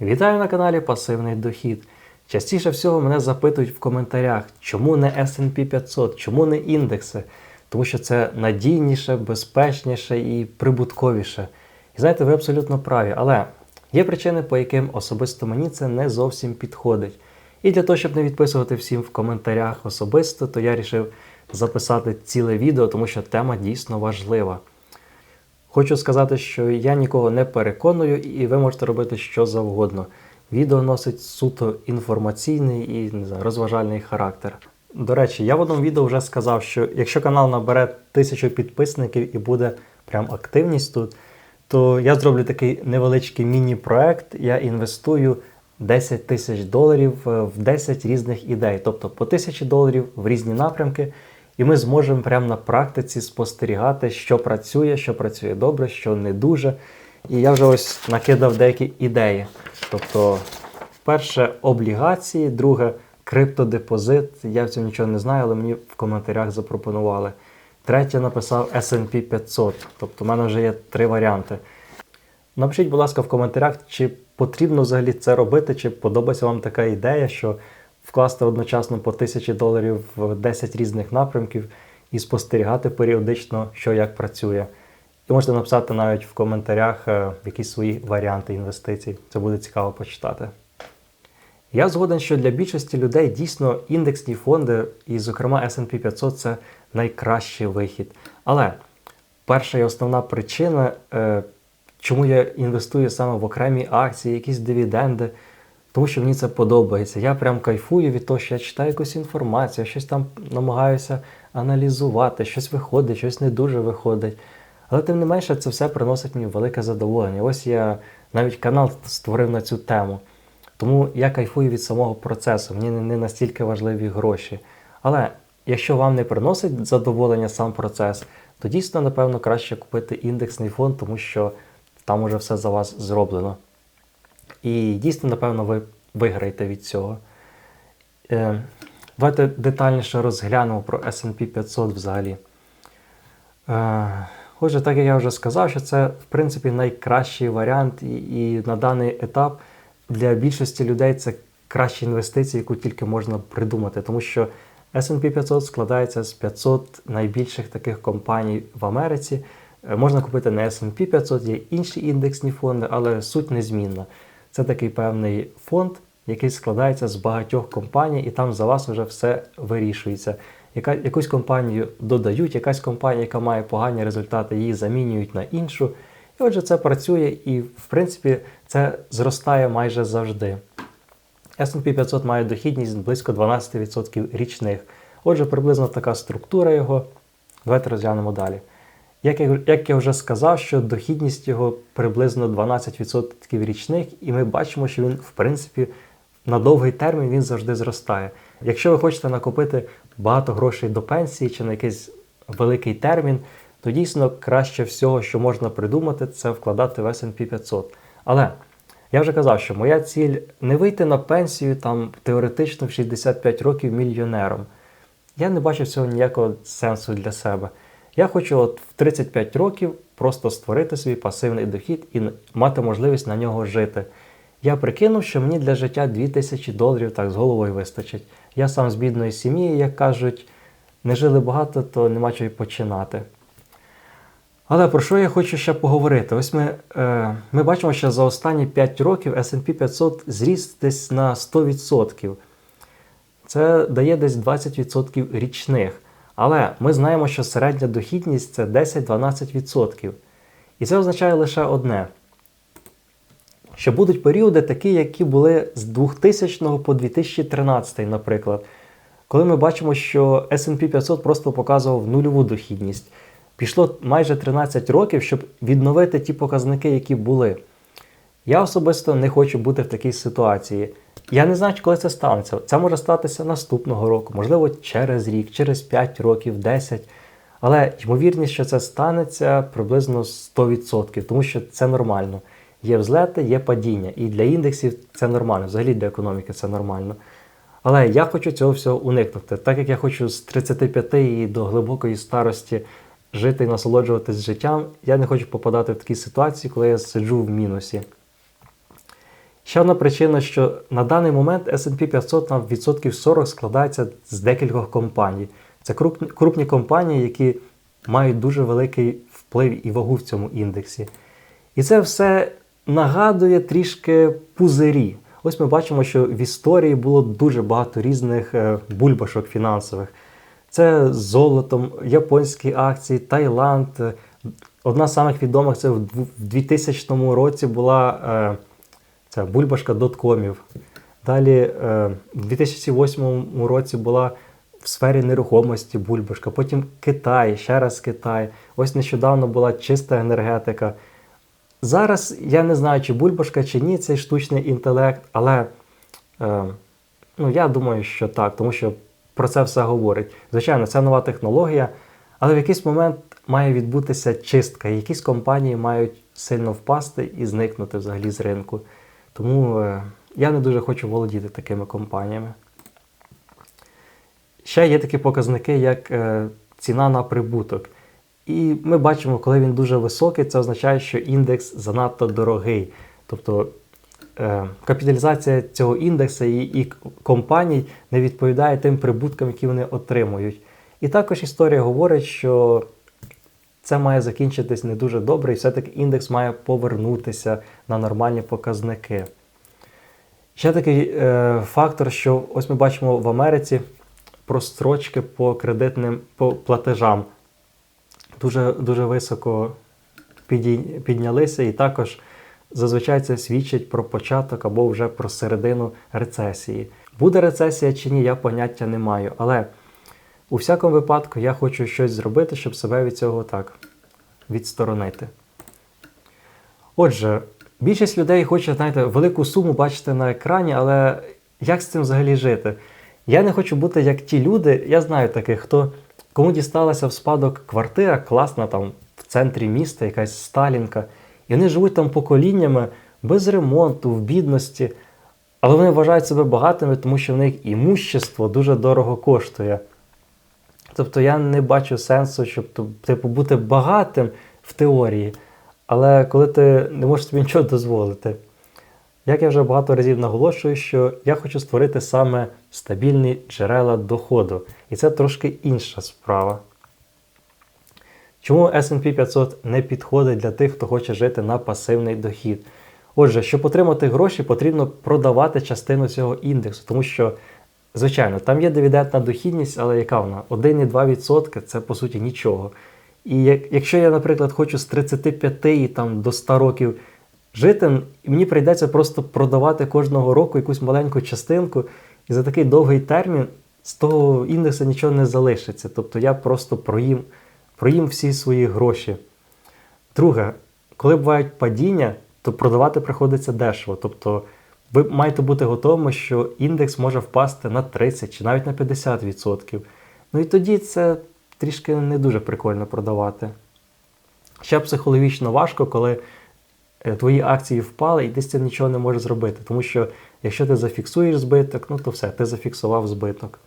Вітаю на каналі Пасивний Дохід. Частіше всього мене запитують в коментарях, чому не SP 500, чому не індекси, тому що це надійніше, безпечніше і прибутковіше. І знаєте, ви абсолютно праві, але є причини, по яким особисто мені це не зовсім підходить. І для того, щоб не відписувати всім в коментарях особисто, то я вирішив записати ціле відео, тому що тема дійсно важлива. Хочу сказати, що я нікого не переконую, і ви можете робити що завгодно. Відео носить суто інформаційний і не знаю, розважальний характер. До речі, я в одному відео вже сказав, що якщо канал набере тисячу підписників і буде прям активність тут, то я зроблю такий невеличкий міні-проект. Я інвестую 10 тисяч доларів е, в 10 різних ідей, тобто по тисячі доларів в різні напрямки. І ми зможемо прямо на практиці спостерігати, що працює, що працює добре, що не дуже. І я вже ось накидав деякі ідеї. Тобто, перше облігації, друге криптодепозит. Я в цьому нічого не знаю, але мені в коментарях запропонували. Третє написав SP 500. Тобто, в мене вже є три варіанти. Напишіть, будь ласка, в коментарях, чи потрібно взагалі це робити, чи подобається вам така ідея, що вкласти одночасно по 1000 доларів в 10 різних напрямків і спостерігати періодично, що як працює. І можете написати навіть в коментарях е, якісь свої варіанти інвестицій. Це буде цікаво почитати. Я згоден, що для більшості людей дійсно індексні фонди, і, зокрема, SP 500 це найкращий вихід. Але перша і основна причина, е, чому я інвестую саме в окремі акції, якісь дивіденди, тому що мені це подобається. Я прям кайфую від того, що я читаю якусь інформацію, щось там намагаюся аналізувати, щось виходить, щось не дуже виходить. Але тим не менше, це все приносить мені велике задоволення. Ось я навіть канал створив на цю тему. Тому я кайфую від самого процесу, мені не настільки важливі гроші. Але якщо вам не приносить задоволення сам процес, то дійсно, напевно, краще купити індексний фонд, тому що там уже все за вас зроблено. І дійсно, напевно, ви виграєте від цього. Е, Давайте детальніше розглянемо про SP 500 взагалі. Е, Отже, так як я вже сказав, що це, в принципі, найкращий варіант, і, і на даний етап для більшості людей це кращі інвестиції, яку тільки можна придумати, тому що SP 500 складається з 500 найбільших таких компаній в Америці. Е, Можна купити не SP 500, є інші індексні фонди, але суть незмінна. Це такий певний фонд, який складається з багатьох компаній, і там за вас вже все вирішується. Яка, якусь компанію додають, якась компанія, яка має погані результати, її замінюють на іншу. І отже, це працює і, в принципі, це зростає майже завжди. SP 500 має дохідність близько 12% річних. Отже, приблизно така структура його. Давайте розглянемо далі. Як я, як я вже сказав, що дохідність його приблизно 12% річних, і ми бачимо, що він, в принципі, на довгий термін він завжди зростає. Якщо ви хочете накопити багато грошей до пенсії чи на якийсь великий термін, то дійсно краще всього, що можна придумати, це вкладати в S&P 500. Але я вже казав, що моя ціль не вийти на пенсію там теоретично в 65 років мільйонером. Я не бачу цього ніякого сенсу для себе. Я хочу от в 35 років просто створити свій пасивний дохід і мати можливість на нього жити. Я прикинув, що мені для життя 2000 доларів так з головою вистачить. Я сам з бідної сім'ї, як кажуть, не жили багато, то нема чого й починати. Але про що я хочу ще поговорити? Ось ми е, ми бачимо, що за останні 5 років SP 500 зріс десь на 100%. Це дає десь 20% річних. Але ми знаємо, що середня дохідність це 10-12%. І це означає лише одне: що будуть періоди, такі, які були з 2000 по 2013, наприклад, коли ми бачимо, що SP 500 просто показував нульову дохідність. Пішло майже 13 років, щоб відновити ті показники, які були. Я особисто не хочу бути в такій ситуації. Я не знаю, коли це станеться. Це може статися наступного року, можливо, через рік, через 5 років, 10. Але ймовірність, що це станеться приблизно 100%, тому що це нормально. Є взлети, є падіння. І для індексів це нормально, взагалі для економіки це нормально. Але я хочу цього всього уникнути. Так як я хочу з 35 і до глибокої старості жити і насолоджуватись життям, я не хочу попадати в такі ситуації, коли я сиджу в мінусі. Ще одна причина, що на даний момент S&P 500 на відсотків 40 складається з декількох компаній. Це крупні, компанії, які мають дуже великий вплив і вагу в цьому індексі. І це все нагадує трішки пузирі. Ось ми бачимо, що в історії було дуже багато різних е, бульбашок фінансових. Це золотом, японські акції, Таїланд. Одна з самих відомих це в 2000 році була е, ця бульбашка доткомів. Далі е, в 2008 році була в сфері нерухомості бульбашка, потім Китай, ще раз Китай. Ось нещодавно була чиста енергетика. Зараз я не знаю, чи бульбашка, чи ні, цей штучний інтелект, але е, ну, я думаю, що так, тому що про це все говорить. Звичайно, це нова технологія, але в якийсь момент має відбутися чистка, якісь компанії мають сильно впасти і зникнути взагалі з ринку. Тому е, я не дуже хочу володіти такими компаніями. Ще є такі показники, як е, ціна на прибуток. І ми бачимо, коли він дуже високий, це означає, що індекс занадто дорогий. Тобто е, капіталізація цього індексу і, і компаній не відповідає тим прибуткам, які вони отримують. І також історія говорить, що це має закінчитись не дуже добре, і все-таки індекс має повернутися на нормальні показники. Ще такий е, фактор, що ось ми бачимо в Америці прострочки по кредитним по платежам дуже дуже високо піднялися, і також зазвичай це свідчить про початок або вже про середину рецесії. Буде рецесія чи ні, я поняття не маю. Але у всякому випадку я хочу щось зробити, щоб себе від цього так відсторонити. Отже, більшість людей хоче, знаєте, велику суму бачити на екрані, але як з цим взагалі жити? Я не хочу бути як ті люди, я знаю таких, хто кому дісталася в спадок квартира, класна там в центрі міста, якась Сталінка, і вони живуть там поколіннями без ремонту, в бідності, але вони вважають себе багатими, тому що в них імущество дуже дорого коштує. Тобто я не бачу сенсу, щоб типу, бути багатим в теорії, але коли ти не можеш собі нічого дозволити. Як я вже багато разів наголошую, що я хочу створити саме стабільні джерела доходу. І це трошки інша справа. Чому SP 500 не підходить для тих, хто хоче жити на пасивний дохід? Отже, щоб отримати гроші, потрібно продавати частину цього індексу, тому що, звичайно, там є дивідендна дохідність, але яка вона? 1,2% це по суті нічого. І якщо я, наприклад, хочу з 35 і там, до 100 років жити, мені прийдеться просто продавати кожного року якусь маленьку частинку, і за такий довгий термін з того індексу нічого не залишиться. Тобто я просто проїм, проїм всі свої гроші. Друге, коли бувають падіння, то продавати приходиться дешево. Тобто ви маєте бути готовими, що індекс може впасти на 30 чи навіть на 50%. Ну і тоді це трішки не дуже прикольно продавати. Ще психологічно важко, коли Е, твої акції впали, і ти з цим нічого не можеш зробити. Тому що якщо ти зафіксуєш збиток, ну то все, ти зафіксував збиток.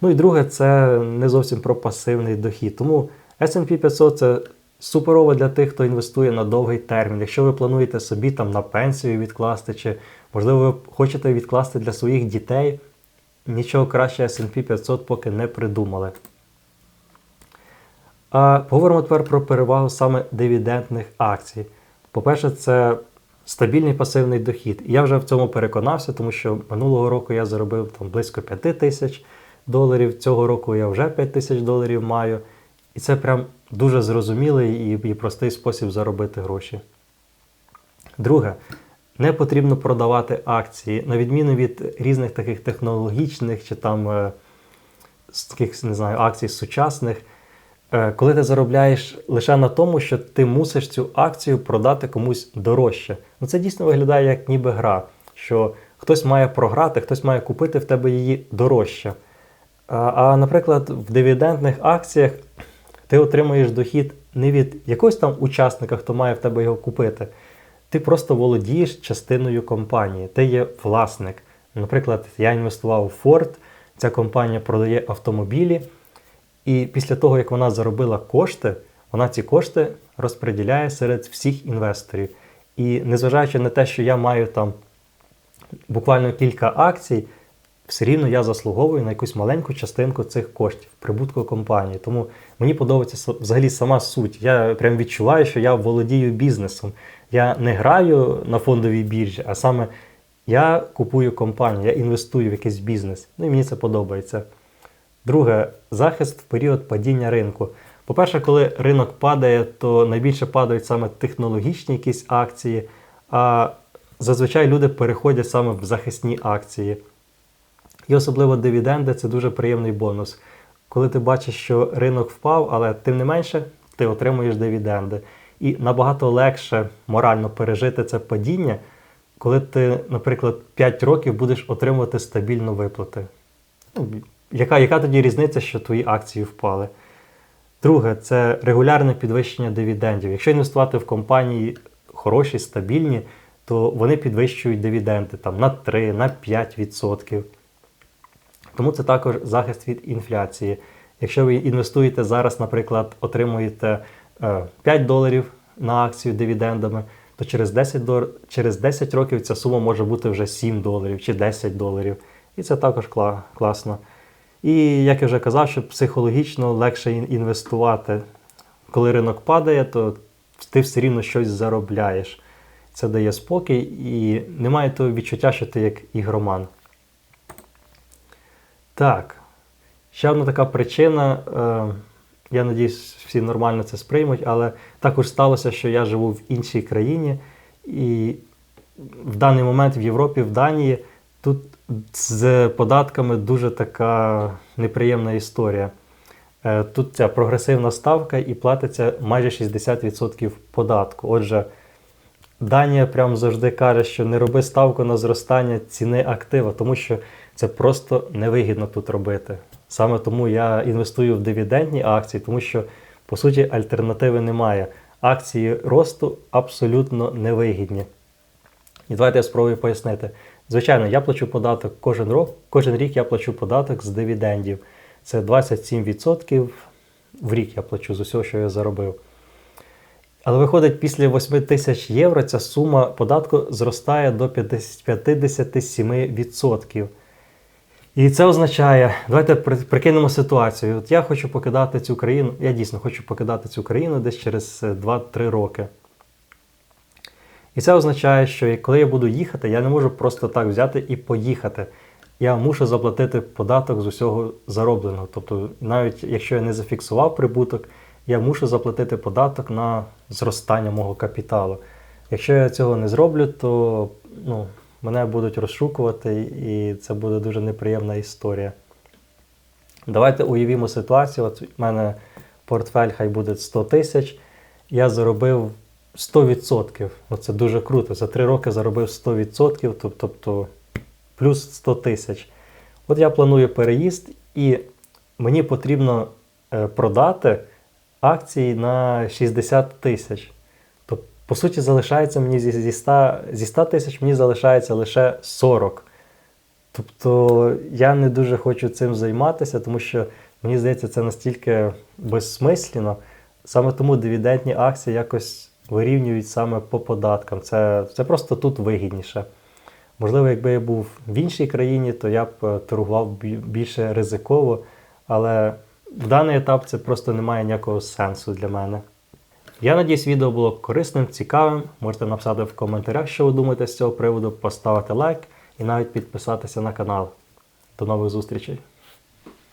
Ну і друге, це не зовсім про пасивний дохід. Тому SP 500 це суперово для тих, хто інвестує на довгий термін. Якщо ви плануєте собі там на пенсію відкласти, чи, можливо, ви хочете відкласти для своїх дітей, нічого краще SP 500 поки не придумали. А поговоримо тепер про перевагу саме дивідендних акцій. По-перше, це стабільний пасивний дохід. я вже в цьому переконався, тому що минулого року я заробив там близько 5 тисяч доларів. Цього року я вже 5 тисяч доларів маю. І це прям дуже зрозумілий і, і простий спосіб заробити гроші. Друге, не потрібно продавати акції, на відміну від різних таких технологічних чи там е, таких, не знаю, акцій сучасних. Е, коли ти заробляєш лише на тому, що ти мусиш цю акцію продати комусь дорожче. Ну Це дійсно виглядає як ніби гра, що хтось має програти, хтось має купити в тебе її дорожче. А, а наприклад, в дивідендних акціях ти отримуєш дохід не від якогось там учасника, хто має в тебе його купити. Ти просто володієш частиною компанії, ти є власник. Наприклад, я інвестував у Ford, ця компанія продає автомобілі. І після того, як вона заробила кошти, вона ці кошти розподіляє серед всіх інвесторів. І незважаючи на те, що я маю там буквально кілька акцій, все рівно я заслуговую на якусь маленьку частинку цих коштів, прибутку компанії. Тому мені подобається взагалі сама суть. Я прям відчуваю, що я володію бізнесом. Я не граю на фондовій біржі, а саме я купую компанію, я інвестую в якийсь бізнес. Ну і мені це подобається. Друге, захист в період падіння ринку. По-перше, коли ринок падає, то найбільше падають саме технологічні якісь акції, а зазвичай люди переходять саме в захисні акції. І особливо дивіденди це дуже приємний бонус. Коли ти бачиш, що ринок впав, але тим не менше ти отримуєш дивіденди. І набагато легше морально пережити це падіння, коли ти, наприклад, 5 років будеш отримувати стабільно виплати. Ну, яка, яка тоді різниця, що твої акції впали? Друге, це регулярне підвищення дивідендів. Якщо інвестувати в компанії хороші, стабільні, то вони підвищують дивіденди там, на 3, на 5%. Тому це також захист від інфляції. Якщо ви інвестуєте зараз, наприклад, отримуєте е, 5 доларів на акцію дивідендами, то через 10, дор... через 10 років ця сума може бути вже 7 доларів чи 10 доларів. І це також кла- класно. І як я вже казав, що психологічно легше інвестувати. Коли ринок падає, то ти все рівно щось заробляєш. Це дає спокій і немає того відчуття, що ти як ігроман. Так. Ще одна така причина. Е, я надіюсь, всі нормально це сприймуть, але також сталося, що я живу в іншій країні, і в даний момент в Європі, в Данії, тут з податками дуже така неприємна історія. Е, Тут ця прогресивна ставка і платиться майже 60% податку. Отже, Данія прям завжди каже, що не роби ставку на зростання ціни актива, тому що це просто невигідно тут робити. Саме тому я інвестую в дивідендні акції, тому що, по суті, альтернативи немає. Акції росту абсолютно невигідні. І давайте я спробую пояснити. Звичайно, я плачу податок кожен рік, кожен рік я плачу податок з дивідендів. Це 27% в рік я плачу з усього, що я заробив. Але виходить, після 8 тисяч євро ця сума податку зростає до 50 57%. І це означає, давайте прикинемо ситуацію. От я хочу покидати цю країну, я дійсно хочу покидати цю країну десь через е, 2-3 роки. І це означає, що коли я буду їхати, я не можу просто так взяти і поїхати. Я мушу заплатити податок з усього заробленого. Тобто, навіть якщо я не зафіксував прибуток, я мушу заплатити податок на зростання мого капіталу. Якщо я цього не зроблю, то ну, мене будуть розшукувати, і це буде дуже неприємна історія. Давайте уявімо ситуацію. От в мене портфель хай буде 100 тисяч. Я заробив 100%. Ну, це дуже круто. За 3 роки заробив 100%, тоб- тобто плюс 100 тисяч. От я планую переїзд, і мені потрібно е, продати акції на 60 тисяч. По суті, залишається мені зі, зі 100 зі 100 тисяч мені залишається лише 40. Тобто я не дуже хочу цим займатися, тому що мені здається, це настільки безсмислено. Саме тому дивідендні акції якось вирівнюють саме по податкам. Це, це просто тут вигідніше. Можливо, якби я був в іншій країні, то я б е, торгував більше ризиково, але в даний етап це просто не має ніякого сенсу для мене. Я надіюсь, відео було корисним, цікавим. Можете написати в коментарях, що ви думаєте з цього приводу, поставити лайк і навіть підписатися на канал. До нових зустрічей!